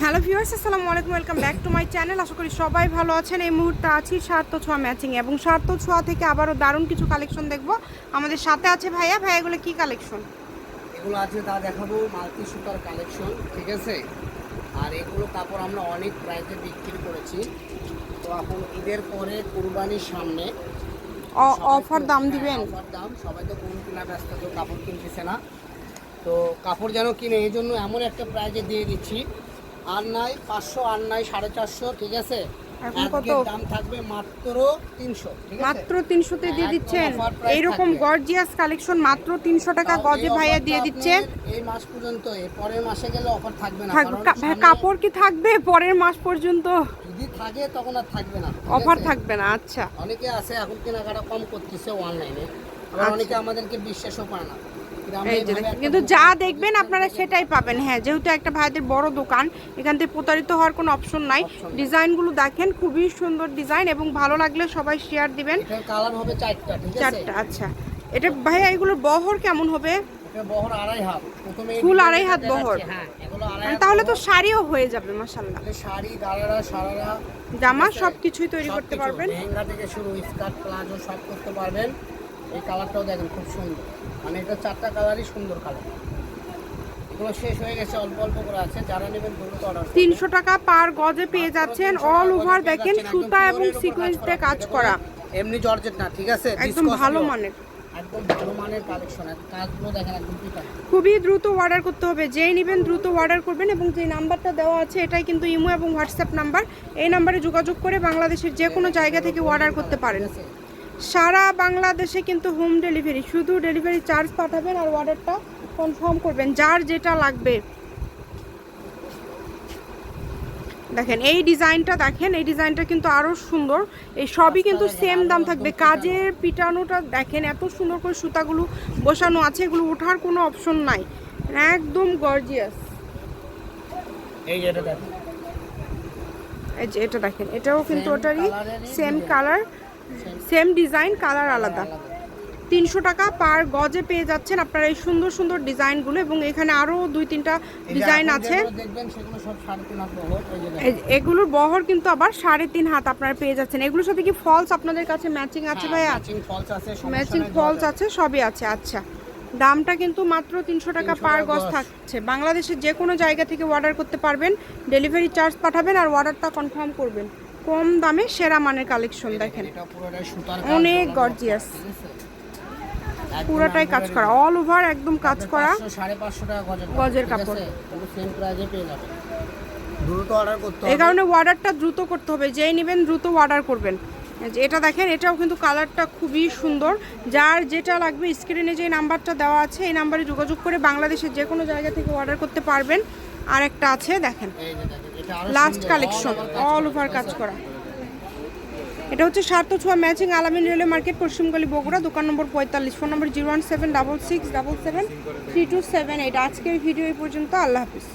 Hello viewers আসসালামু আলাইকুম welcome back to my channel. আশা করি সবাই ভালো আছেন। এই মুহূর্তে আছি সার্থ ছোঁয়া ম্যাচিং এবং সার্থ ছোঁয়া থেকে আবারও দারুণ কিছু কালেকশন দেখব। আমাদের সাথে আছে ভাইয়া। ভাইয়া এগুলো কি কালেকশন? এগুলো আছে তা দেখাবো। মাল্টি সুতার কালেকশন ঠিক আছে? আর এগুলো কাপড় আমরা অনেক প্রাইসে বিক্রি করেছি। তো এখন ঈদের পরে কুরবানির সামনে অফার দাম দিবেন? অফার দাম। সবাই তো কোন কিনা ব্যস্ত তো কাপড় কিনতেছে না। তো কাপড় যেন কিনে এই জন্য এমন একটা প্রাইজে দিয়ে দিচ্ছি। আর নাই পাঁচশো আর নাই সাড়ে চারশো ঠিক আছে? এখন কত? দাম থাকবে মাত্র তিনশো মাত্র তিনশোতে দিয়ে দিচ্ছেন? এইরকম গর্জিয়াস কালেকশন মাত্র তিনশো টাকা গজে ভাইয়া দিয়ে টা দিচ্ছে আপনার এই মাস পর্যন্ত পরের মাসে গেলে অফার থাকবে না সামনে কাপড় কি থাকবে পরের মাস পর্যন্ত? যদি থাকে তখন আর থাকবে না অফার থাকবে না আচ্ছা। অনেকে আছে এখন কেনাকাটা কম করতেছে অনলাইনে আবার আচ্ছা। অনেকে আমাদেরকে বিশ্বাসও পায় না। কিন্তু যে একটা কিন্তু যা দেখবেন আপনারা সেটাই পাবেন। হ্যাঁ যেহেতু একটা ভাইদের বড় দোকান এখান থেকে প্রতারিত হওয়ার কোনো অপশন নাই। ডিজাইনগুলো দেখেন খুবই সুন্দর ডিজাইন এবং ভালো লাগলে সবাই শেয়ার দিবেন। কালার হবে চারটা চারটা আচ্ছা। এটা ভাইয়া এগুলোর বহর কেমন হবে? ফুল আড়াই হাত বহর। হ্যাঁ মানে তাহলে তো শাড়িও হয়ে যাবে মাসাল্লাহ শাড়ি সারারা জামা সব কিছুই তৈরি করতে পারবেন। লেহেঙ্গা থেকে শুরু স্কার্ট প্লাজো সব করতে পারবেন। এই কালারটাও দেখেন খুব সুন্দর। মানে এটা চারটা কালারই সুন্দর কালার। এগুলো শেষ হয়ে গেছে অল্প অল্প করে আছে। যারা নেবেন দ্রুত অর্ডার তিনশো টাকা পার গজে পেয়ে যাচ্ছেন অল ওভার দেখেন সুতা এবং সিকোয়েন্স দিয়ে কাজ করা। এমনি জর্জেট না ঠিক আছে? একদম ভালো মানের। একদম ভালো মানের কালেকশন কাজগুলো দেখেন একদম পিটা খুবই দ্রুত অর্ডার করতে হবে। যেই নেবেন দ্রুত অর্ডার করবেন এবং যে নাম্বারটা দেওয়া আছে এটাই কিন্তু ইমো এবং হোয়াটসঅ্যাপ নাম্বার। এই নাম্বারে যোগাযোগ করে বাংলাদেশের যে কোনো জায়গা থেকে অর্ডার করতে পারেন। সারা বাংলাদেশে কিন্তু হোম ডেলিভারি শুধু ডেলিভারি চার্জ পাঠাবেন আর অর্ডারটা কনফার্ম করবেন যার যেটা লাগবে। দেখেন এই ডিজাইনটা দেখেন এই ডিজাইনটা কিন্তু আরও সুন্দর। এই সবই কিন্তু সেম দাম থাকবে। কাজের পিটানোটা দেখেন এত সুন্দর করে সুতাগুলো বসানো আছে এগুলো ওঠার কোনো অপশন নাই। একদম গর্জিয়াস এই যে এটা দেখেন। এটাও কিন্তু ওটারই same colour same design colour আলাদা। তিনশো টাকা পার গজে পেয়ে যাচ্ছেন আপনারা এই সুন্দর সুন্দর ডিজাইনগুলো এবং এখানে আরও দুই তিনটা ডিজাইন আছে। এগুলোর বহর কিন্তু আবার সাড়ে তিন হাত আপনারা পেয়ে যাচ্ছেন। এগুলোর সাথে কি ফলস আপনাদের কাছে ম্যাচিং আছে হ্যাঁ, ভাইয়া? আছে, ম্যাচিং ফলস আছে সবই আছে। আচ্ছা দামটা কিন্তু মাত্র তিনশো টাকা পার গজ। থাকছে। বাংলাদেশের যে কোনো জায়গা থেকে অর্ডার করতে পারবেন ডেলিভারি চার্জ পাঠাবেন আর অর্ডারটা কনফার্ম করবেন। কম দামে সেরা মানের কালেকশন দেখেন। অনেক? একদম পুরোটাই কাজ করা। অল ওভার একদম কাজ করা। পাঁচশো টাকা গজের কাপড়। এই কারণে অর্ডারটা দ্রুত করতে হবে। যেই নেবেন দ্রুত অর্ডার করবেন। যে এটা দেখেন এটাও কিন্তু কালারটা খুবই সুন্দর। যার যেটা লাগবে স্ক্রিনে যে নাম্বারটা দেওয়া আছে এই নাম্বারে যোগাযোগ করে বাংলাদেশের যে কোনো জায়গা থেকে অর্ডার করতে পারবেন। আর একটা আছে দেখেন লাস্ট কালেকশন অল ওভার কাজ করা। এটা হচ্ছে সার্থ ছোঁয়া ম্যাচিং আলামিন রেলওয়ে মার্কেট পশ্চিমগলি বগুড়া, দোকান নম্বর পঁয়তাল্লিশ। Phone number zero one seven double six double seven three two seven eight. আজকের ভিডিও এই পর্যন্ত, আল্লাহ হাফিজ।